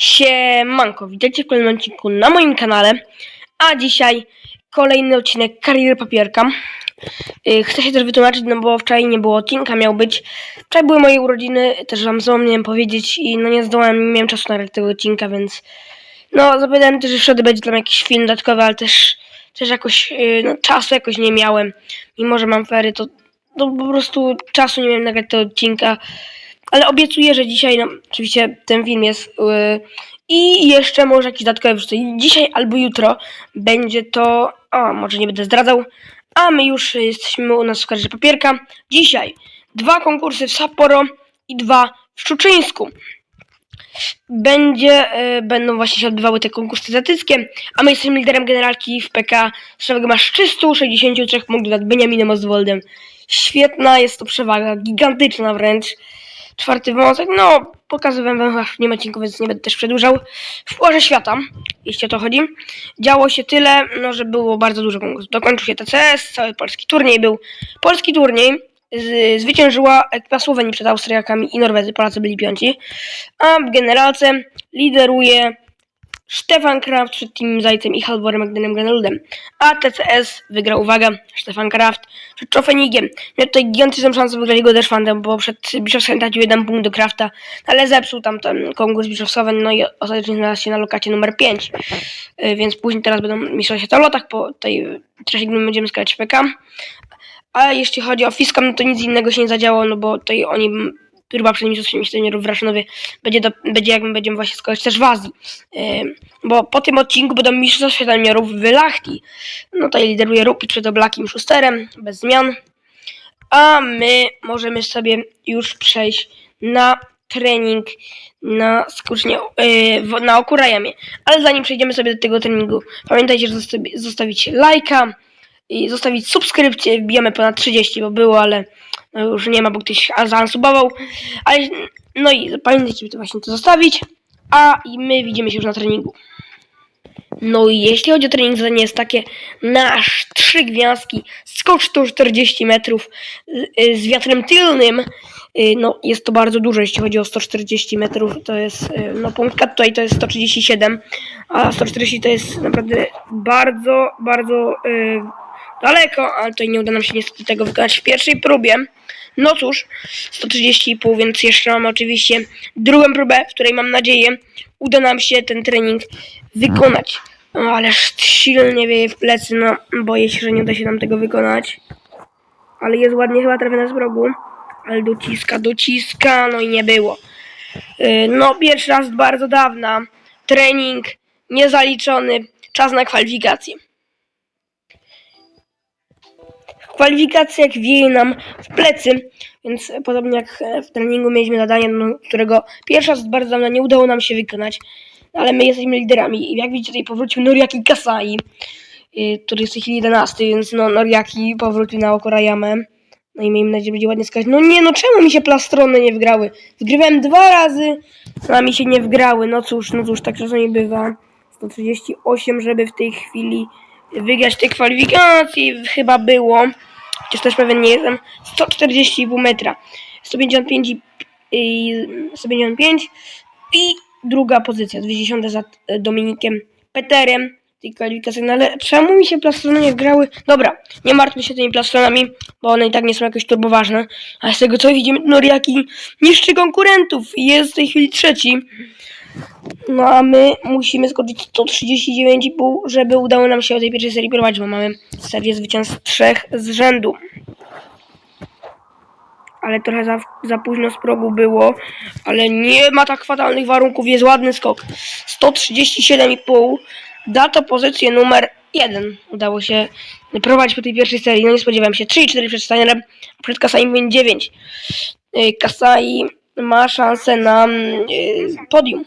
Siemanko, witajcie w kolejnym odcinku na moim kanale, a dzisiaj kolejny odcinek Kariery Papierka. Yy, Chcę się też wytłumaczyć, no bo wczoraj nie było odcinka, miał być. Wczoraj były moje urodziny, też wam zapomniałem powiedzieć i no nie zdołałem, nie miałem czasu nagrać tego odcinka, więc no zapowiadałem też, że w środę będzie tam jakiś film dodatkowy, ale też, też jakoś yy, no, czasu jakoś nie miałem. Mimo, że mam fery, to, to po prostu czasu nie miałem nagrać tego odcinka. Ale obiecuję, że dzisiaj, no oczywiście ten film jest yy, i jeszcze może jakiś dodatkowy wrzucę. Dzisiaj albo jutro będzie to, o może nie będę zdradzał, a my już jesteśmy u nas w karierze papierka. Dzisiaj dwa konkursy w Sapporo i dwa w Szczuczyńsku. Będzie, y, będą właśnie się odbywały te konkursy zatyckie, a my jesteśmy liderem generalki w PK, z czego masz 363 punktów nad Beniaminem Oswaldem. Świetna jest to przewaga, gigantyczna wręcz. Czwarty wąsek, no pokazywałem wam w nie odcinku, więc nie będę też przedłużał. W Pucharze Świata, jeśli o to chodzi, działo się tyle, no że było bardzo dużo konkursów. Dokończył się TCS, cały polski turniej był. Polski turniej z, zwyciężyła ekipa Słowenii przed Austriakami i Norwezy, Polacy byli piąci. A w generalce lideruje Stefan Kraft przed Teamem Zajcem i Halvorem Magdanem Granoludem. A TCS wygrał, uwaga, Stefan Kraft przed Czofenigiem. Miał tutaj gigantyczną szansę wygrać go Deszfandem, bo przed Bischofskiem tracił jeden punkt do Krafta, ale zepsuł tam ten konkurs Bischofsowy, no i ostatecznie znalazł się na lokacie numer 5. Yy, Więc później teraz będą mistrzostwa świata w lotach, po tej trzeciej gry będziemy skakać w PK. A jeśli chodzi o Fiskam, no to nic innego się nie zadziało, no bo tutaj oni próba przed mistrzostwem seniorów w Raszynowie będzie, będzie jak my będziemy właśnie skakać też w Azji. Bo po tym odcinku będą mistrzostwa seniorów w Lachti. No tutaj lideruje Rupi przed Oblakiem Schusterem, bez zmian. A my możemy sobie już przejść na trening na skucznie yy, w- na Okurajamie. Ale zanim przejdziemy sobie do tego treningu, pamiętajcie, że zostawi, zostawić lajka i zostawić subskrypcję. Wbijamy ponad 30, bo było, ale no już nie ma, bo ktoś zaansubował. Ale no i pamiętajcie, to właśnie to zostawić. A my widzimy się już na treningu. No i jeśli chodzi o trening, zadanie jest takie nasz trzy gwiazdki, skocz 140 metrów y, y, z wiatrem tylnym. Y, No jest to bardzo dużo, jeśli chodzi o 140 metrów, to jest, no punktka tutaj to jest 137, a 140 to jest naprawdę bardzo, bardzo daleko, ale tutaj nie uda nam się niestety tego wykonać w pierwszej próbie. No cóż, 130,5, więc jeszcze mamy oczywiście drugą próbę, w której mam nadzieję uda nam się ten trening wykonać. No, ależ silnie wieje w plecy, no boję się, że nie uda się nam tego wykonać. Ale jest ładnie chyba trafiona z progu. Ale dociska, dociska, no i nie było. Yy, No pierwszy raz bardzo dawna. Trening niezaliczony. Czas na kwalifikację. Kwalifikacjach wieje nam w plecy, więc podobnie jak e, w treningu mieliśmy zadanie, no, którego pierwszy raz od bardzo dawna nie udało nam się wykonać, ale my jesteśmy liderami. I jak widzicie, tutaj powrócił Noriaki Kasai, yy, który jest w tej chwili 11, więc no, Noriaki powrócił na Okorayamę. No i miejmy nadzieję, że będzie ładnie skakać. No nie, no czemu mi się plastrony nie wgrały? Wgrywałem dwa razy, no, a mi się nie wgrały. No cóż, no cóż, tak czasami bywa. 138, żeby w tej chwili wygrać te kwalifikacje chyba było. Chociaż też pewien nie jestem. 140,5 metra. 155 i, i 155 i druga pozycja, 20 za e, Dominikiem Peterem tej kwalifikacji, no ale czemu mi się plastrony nie wgrały? Dobra, nie martwmy się tymi plastronami, bo one i tak nie są jakoś turboważne, a z tego co widzimy, Noriaki niszczy konkurentów i jest w tej chwili trzeci. No a my musimy skoczyć 139,5, żeby udało nam się o tej pierwszej serii prowadzić, bo mamy serię zwycięstw trzech z rzędu. Ale trochę za, za późno z progu było, ale nie ma tak fatalnych warunków, jest ładny skok. 137,5 da to pozycję numer 1. Udało się prowadzić po tej pierwszej serii, no nie spodziewałem się. 3 i 4 przed Steinerem, przed Kasai będzie 9. Y, Kasai ma szansę na y, podium.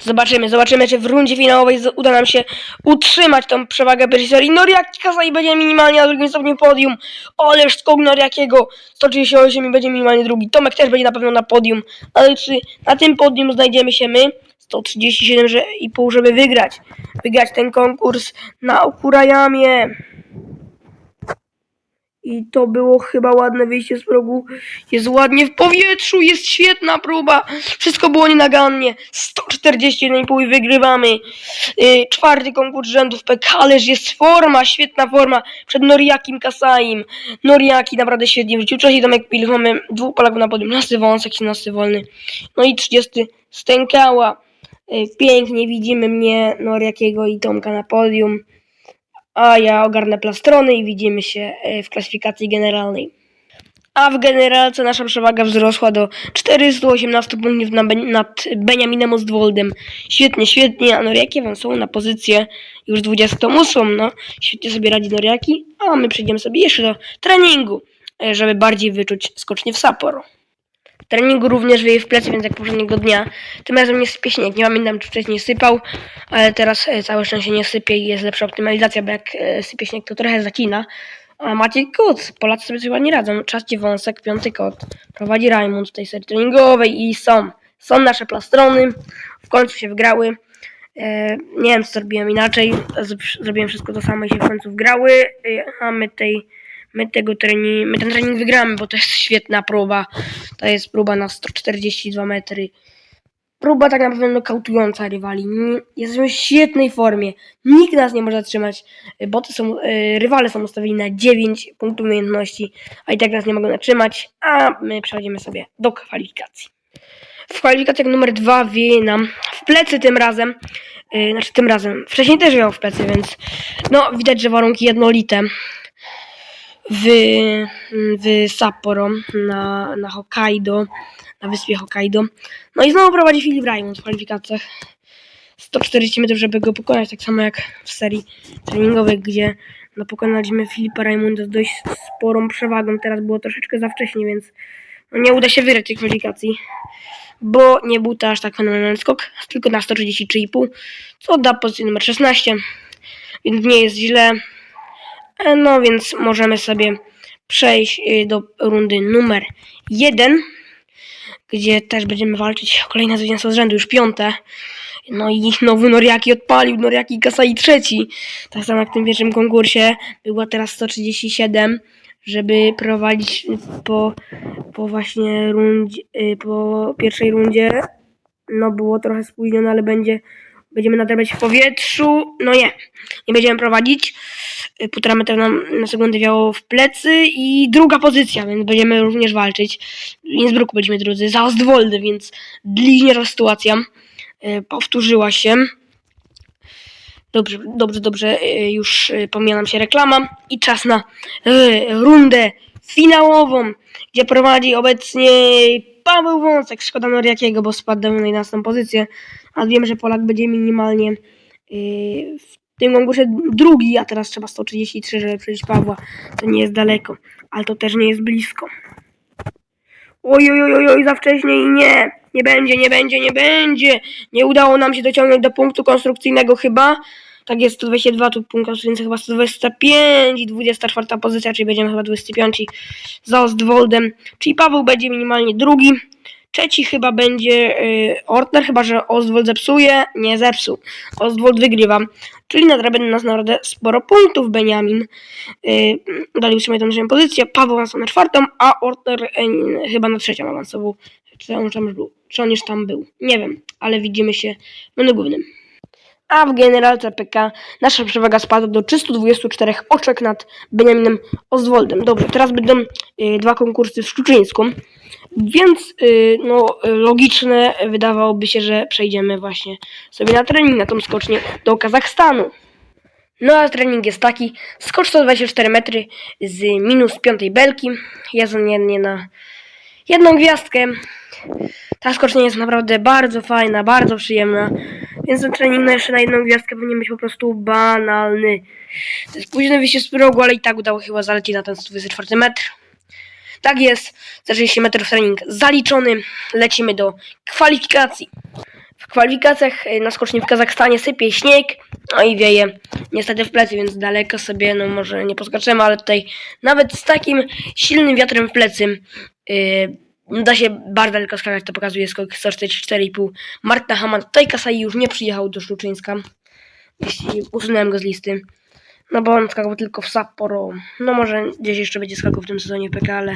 Zobaczymy, zobaczymy, czy w rundzie finałowej uda nam się utrzymać tą przewagę pierwszej serii. Noriaki Kasai będzie minimalnie na drugim stopniu podium. Oleż skok Noriakiego 138 i będzie minimalnie drugi. Tomek też będzie na pewno na podium. Ale czy na tym podium znajdziemy się my? 137,5, żeby wygrać. Wygrać ten konkurs na Okurajamie. I to było chyba ładne wyjście z progu. Jest ładnie w powietrzu, jest świetna próba. Wszystko było nienagannie. 141,5 i wygrywamy. Yy, czwarty konkurs rzędu w Pekależ jest forma, świetna forma przed Noriakim Kasaim. Noriaki naprawdę świetnie wrócił. Trzeci Tomek Pilch, mamy dwóch Polaków na podium. Nasty Wąsek, 17 wolny. No i 30 Stękała. Yy, pięknie widzimy mnie, Noriakiego i Tomka na podium. A ja ogarnę plastrony i widzimy się yy, w klasyfikacji generalnej. A w generalce nasza przewaga wzrosła do 418 punktów na Ben- nad Beniaminem Ostwoldem. Świetnie, świetnie, a Noriaki są na pozycję już 28. No, świetnie sobie radzi Noriaki, a my przejdziemy sobie jeszcze do treningu, e, żeby bardziej wyczuć skocznie w Sapporo. Treningu również wieje w plecy, więc jak poprzedniego dnia. Tym razem nie sypie śnieg. Nie pamiętam, czy wcześniej sypał, ale teraz e, całe szczęście nie sypie i jest lepsza optymalizacja, bo jak e, sypie śnieg, to trochę zakina. A Maciej Kuc, Polacy sobie chyba nie radzą. Czas wąsek, piąty kot. Prowadzi Rajmund w tej serii treningowej i są. Są nasze plastrony. W końcu się wgrały. E, nie wiem, co zrobiłem inaczej. Zrobiłem wszystko to samo i się w końcu wgrały. A my tej, my tego trening, my ten trening wygramy, bo to jest świetna próba. To jest próba na 142 metry. Próba tak naprawdę nokautująca rywali. Jesteśmy w świetnej formie. Nikt nas nie może zatrzymać. Boty są, y, rywale są ustawieni na 9 punktów umiejętności, a i tak nas nie mogą zatrzymać, a my przechodzimy sobie do kwalifikacji. W kwalifikacjach numer 2 wieje nam w plecy tym razem, y, znaczy tym razem, wcześniej też wiał w plecy, więc no widać, że warunki jednolite w, w Sapporo na, na Hokkaido, na wyspie Hokkaido. No i znowu prowadzi Filip Raymond w kwalifikacjach. 140 metrów, żeby go pokonać, tak samo jak w serii treningowej, gdzie no, pokonaliśmy Filipa Raimonda z dość sporą przewagą. Teraz było troszeczkę za wcześnie, więc no, nie uda się wygrać tej kwalifikacji, bo nie był to aż tak fenomenalny skok, tylko na 133,5, co da pozycję numer 16, więc nie jest źle. E, No więc możemy sobie przejść y, do rundy numer 1, gdzie też będziemy walczyć o kolejne zwycięstwo z rzędu, już piąte. No i nowy Noriaki odpalił, Noriaki Kasai trzeci. Tak samo jak w tym pierwszym konkursie. Była teraz 137, żeby prowadzić po, po właśnie rundzie, y, po pierwszej rundzie. No było trochę spóźnione, ale będzie, będziemy nadrabiać w powietrzu. No nie, nie będziemy prowadzić. Y, Półtora metra nam na sekundę wiało w plecy i druga pozycja, więc będziemy również walczyć. W Innsbrucku będziemy drudzy, za Ostwoldy, więc bliźniacza sytuacja e, powtórzyła się. Dobrze, dobrze, dobrze, e, już e, pomija nam się reklama i czas na rundę finałową, gdzie prowadzi obecnie Paweł Wąsek. Szkoda Noriakiego, bo spadł na 11 pozycję, a wiem, że Polak będzie minimalnie e, w tym konkursie drugi, a teraz trzeba 133, żeby przejść Pawła. To nie jest daleko, ale to też nie jest blisko. Oj, oj, oj, oj, za wcześnie i nie. Nie będzie, nie będzie, nie będzie. Nie udało nam się dociągnąć do punktu konstrukcyjnego chyba. Tak jest 122, tu punkt konstrukcyjny chyba 125 i 24 pozycja, czyli będziemy chyba 25 za Ostwoldem. Czyli Paweł będzie minimalnie drugi. Trzeci chyba będzie y, Ortner, chyba że Ostwold zepsuje. Nie zepsuł. Ostwold wygrywa. Czyli nadrabia na nas naprawdę sporo punktów Beniamin. Y, dalej utrzymuje tą trzecią pozycję. Paweł awansował na czwartą, a Ortner y, chyba na trzecią awansował. Czy on tam był? Czy on już tam był? Nie wiem, ale widzimy się w głównym. A w generalce PK nasza przewaga spadła do 324 oczek nad Beniaminem Ostwoldem. Dobrze, teraz będą y, dwa konkursy w Szczuczyńsku. Więc y, no, logiczne wydawałoby się, że przejdziemy właśnie sobie na trening, na tą skocznię do Kazachstanu. No a trening jest taki, skocz 124 metry z minus piątej belki, ja zamiennie na jedną gwiazdkę. Ta skocznia jest naprawdę bardzo fajna, bardzo przyjemna, więc ten trening na jeszcze na jedną gwiazdkę powinien być po prostu banalny. To jest późne wyjście z progu, ale i tak udało chyba zalecieć na ten 124 metr. Tak jest, za 60 metrów trening zaliczony, lecimy do kwalifikacji. W kwalifikacjach y, na skoczni w Kazachstanie sypie śnieg, no i wieje niestety w plecy, więc daleko sobie, no może nie poskaczemy, ale tutaj nawet z takim silnym wiatrem w plecy yy, da się bardzo daleko skakać, to pokazuje skok 144,5. Marta Haman, tutaj Kasai już nie przyjechał do Szluczyńska, jeśli usunąłem go z listy. No bo on skakał tylko w Sapporo. No może gdzieś jeszcze będzie skakał w tym sezonie PK, ale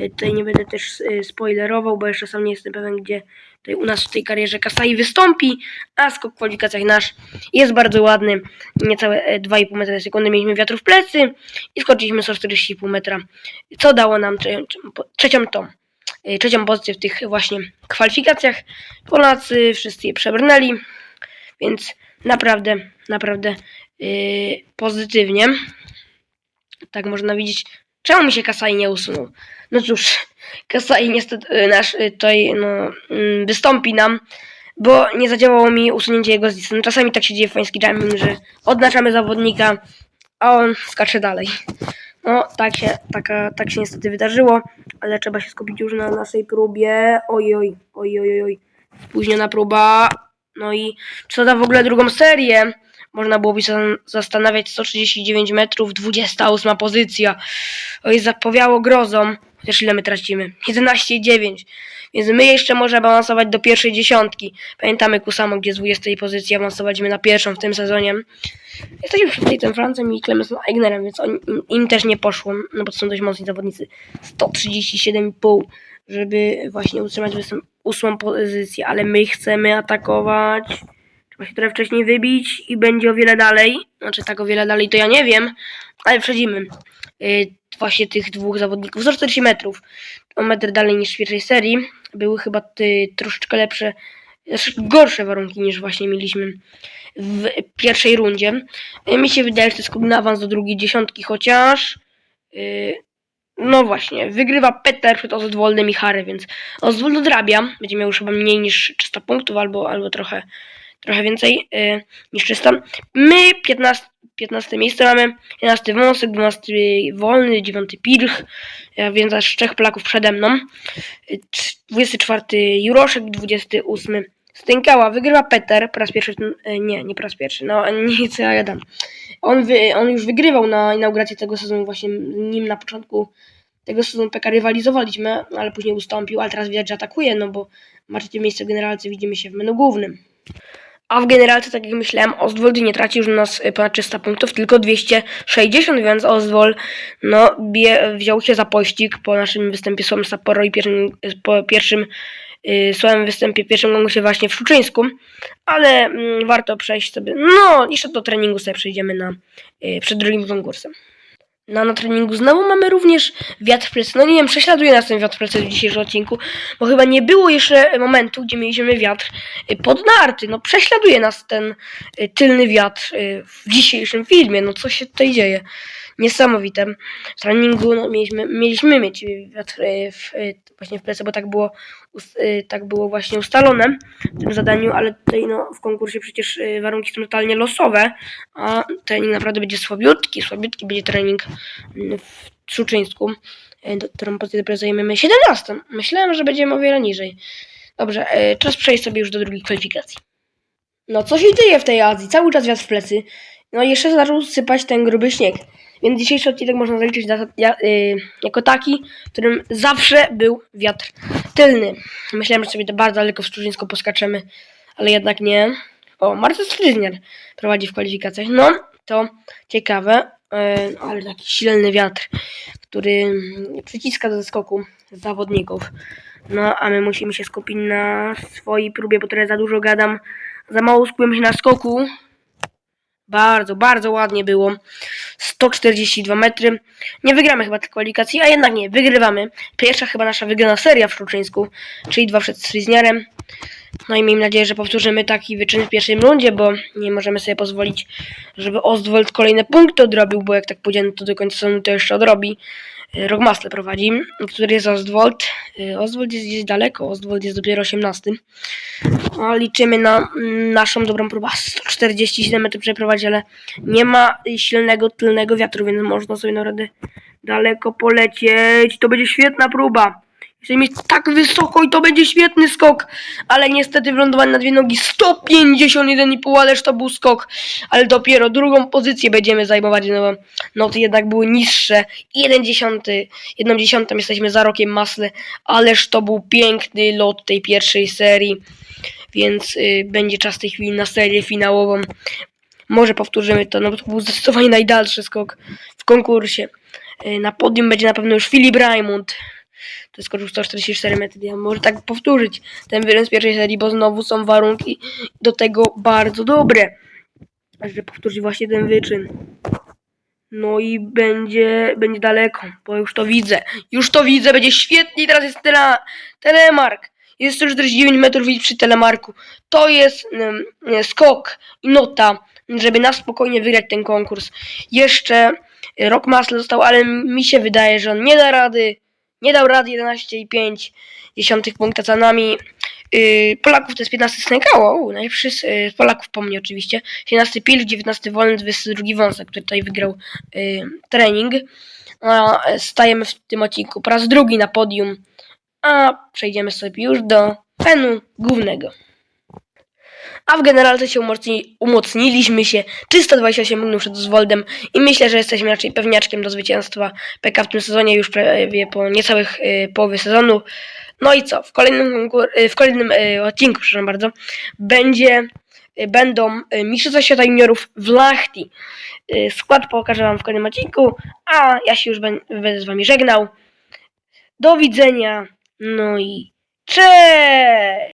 y, tutaj nie będę też y, spoilerował, bo jeszcze sam nie jestem pewien, gdzie tutaj u nas w tej karierze Kasai wystąpi, a skok w kwalifikacjach nasz jest bardzo ładny. Niecałe e, 2,5 metra na sekundę mieliśmy wiatru w plecy i skoczyliśmy 140,5 metra, co dało nam trze- trze- trzecią tą, trzecią pozycję w tych właśnie kwalifikacjach. Polacy wszyscy je przebrnęli, więc naprawdę, naprawdę yy, pozytywnie. Tak można widzieć. Czemu mi się Kasai nie usunął? No cóż, Kasai niestety y, nasz y, tutaj no, mm, wystąpi nam, bo nie zadziałało mi usunięcie jego z listy. No, czasami tak się dzieje w pański jamming, że odznaczamy zawodnika, a on skacze dalej. No, tak się, taka, tak się niestety wydarzyło, ale trzeba się skupić już na naszej próbie. Oj, oj, oj, oj, oj. Spóźniona próba. No i co da w ogóle drugą serię? Można byłoby się zastanawiać 139 metrów, 28 pozycja. Oj, zapowiało grozą. Chociaż ile my tracimy? 11,9. Więc my jeszcze możemy awansować do pierwszej dziesiątki. Pamiętamy Kusamo, gdzie z 20 pozycji awansowaliśmy na pierwszą w tym sezonie. Jesteśmy przed Nathan Francem i Clemensem Eignerem, więc on, im, też nie poszło, no bo to są dość mocni zawodnicy. 137,5, żeby właśnie utrzymać ósmą pozycję, ale my chcemy atakować. Trzeba się trochę wcześniej wybić i będzie o wiele dalej. Znaczy tak o wiele dalej to ja nie wiem, ale przejdziemy yy, właśnie tych dwóch zawodników. 140 metrów. O metr dalej niż w pierwszej serii. Były chyba ty, troszeczkę lepsze, gorsze warunki niż właśnie mieliśmy w pierwszej rundzie. Yy, mi się wydaje, że to jest na awans do drugiej dziesiątki, chociaż yy, no właśnie, wygrywa Peter przed Oswaldem i Harry, więc Oswald odrabia. Będzie miał już chyba mniej niż 300 punktów albo, albo trochę trochę więcej yy, niż 300. My 15, 15 miejsce mamy, 11 Wąsek, 12 Wolny, 9 Pirch, ja więc aż trzech Polaków przede mną. Yy, trz- 24 Juroszek, 28 Stękała. Wygrywa Peter po raz pierwszy, yy, nie, nie po raz pierwszy, no nie co ja gadam. On, wy, on już wygrywał na inauguracji tego sezonu, właśnie nim na początku tego sezonu PK rywalizowaliśmy, ale później ustąpił, ale teraz widać, że atakuje, no bo ma trzecie miejsce w generalce, widzimy się w menu głównym. A w generalce, tak jak myślałem, Ostwold nie traci już u nas y, ponad 300 punktów, tylko 260, więc Ostwold no, bie, wziął się za pościg po naszym występie słabym Sapporo i pierwszym, po pierwszym y, słabym występie, pierwszym konkursie właśnie w Szuczyńsku, ale mm, warto przejść sobie, no jeszcze do treningu sobie przejdziemy na, y, przed drugim konkursem. No, na treningu znowu mamy również wiatr plecy. No nie wiem, prześladuje nas ten wiatr plecy w dzisiejszym odcinku, bo chyba nie było jeszcze momentu, gdzie mieliśmy wiatr y, pod narty. No prześladuje nas ten y, tylny wiatr y, w dzisiejszym filmie. No co się tutaj dzieje? Niesamowite. W treningu no, mieliśmy, mieliśmy mieć wiatr w, właśnie w plecy, bo tak było, y, tak było właśnie ustalone w tym zadaniu, ale tutaj no, w konkursie przecież y, warunki są totalnie losowe, a trening naprawdę będzie słabiutki. Słabiutki będzie trening y, w Szuczyńsku, y, którą pozycję zajmiemy 17. Myślałem, że będziemy o wiele niżej. Dobrze, czas przejść sobie już do drugiej kwalifikacji. No co się dzieje w tej Azji? Cały czas wiatr w plecy. No jeszcze zaczął sypać ten gruby śnieg. Więc dzisiejszy odcinek można zaliczyć na, ja, y, jako taki, w którym zawsze był wiatr tylny. Myślałem, że sobie to bardzo daleko w Szczucińsku poskaczemy, ale jednak nie. O, Marcel Stryzniar prowadzi w kwalifikacjach. No, to ciekawe, y, ale taki silny wiatr, który przyciska do skoku zawodników. No, a my musimy się skupić na swojej próbie, bo trochę za dużo gadam. Za mało skupiam się na skoku. Bardzo, bardzo ładnie było. 142 metry. Nie wygramy chyba tej kwalifikacji, a jednak nie, wygrywamy. Pierwsza chyba nasza wygrana seria w Szuczyńsku, czyli dwa przed Stryzniarem. No i miejmy nadzieję, że powtórzymy taki wyczyn w pierwszej rundzie, bo nie możemy sobie pozwolić, żeby Ostwold kolejne punkty odrobił, bo jak tak powiedziałem, to do końca sezonu to jeszcze odrobi. Y, Rockmastle prowadzi, który jest Ostwold. Y, Ostwold jest gdzieś daleko, Ostwold jest dopiero 18. No, liczymy na mm, naszą dobrą próbę. 147 metrów przeprowadzić, ale nie ma silnego tylnego wiatru, więc można sobie naprawdę daleko polecieć. To będzie świetna próba. Jeżeli mieć tak wysoko i to będzie świetny skok, ale niestety wylądowanie na dwie nogi 151,5, ależ to był skok, ale dopiero drugą pozycję będziemy zajmować, no noty jednak były niższe. 1 dziesiąty, 1 dziesiątą jesteśmy za rokiem Masle, ależ to był piękny lot tej pierwszej serii, więc y, będzie czas w tej chwili na serię finałową. Może powtórzymy to, no bo to był zdecydowanie najdalszy skok w konkursie. Y, Na podium będzie na pewno już Filip Raimund. To skoczył 144 metry. Ja może tak powtórzyć ten wyręb z pierwszej serii, bo znowu są warunki do tego bardzo dobre. Żeby powtórzyć właśnie ten wyczyn. No i będzie, będzie daleko, bo już to widzę. Już to widzę, będzie świetnie. Teraz jest tele, telemark. Jest 149 metrów przy telemarku. To jest e, skok i nota, żeby na spokojnie wygrać ten konkurs. Jeszcze e, Rock Muscle został, ale mi się wydaje, że on nie da rady. Nie dał rady 11,5 dziesiątych punkta za nami. Yy, Polaków to jest 15 Snekało, u, najlepszy z Polaków po mnie oczywiście. 17 Pilch, 19 Wolny, 22 Wąsek, który tutaj wygrał yy, trening. E, stajemy w tym odcinku po raz drugi na podium, a przejdziemy sobie już do fenu głównego. A w generalce się umocni, umocniliśmy się 328 minut przed Zwoldem i myślę, że jesteśmy raczej pewniaczkiem do zwycięstwa PK w tym sezonie już prawie po niecałych y, połowie sezonu. No i co? W kolejnym, y, w kolejnym y, odcinku, przepraszam bardzo, będzie, y, będą y, Mistrzostwa Świata Juniorów w Lachti. Skład pokażę Wam w kolejnym odcinku, a ja się już będę z Wami żegnał. Do widzenia, no i cześć!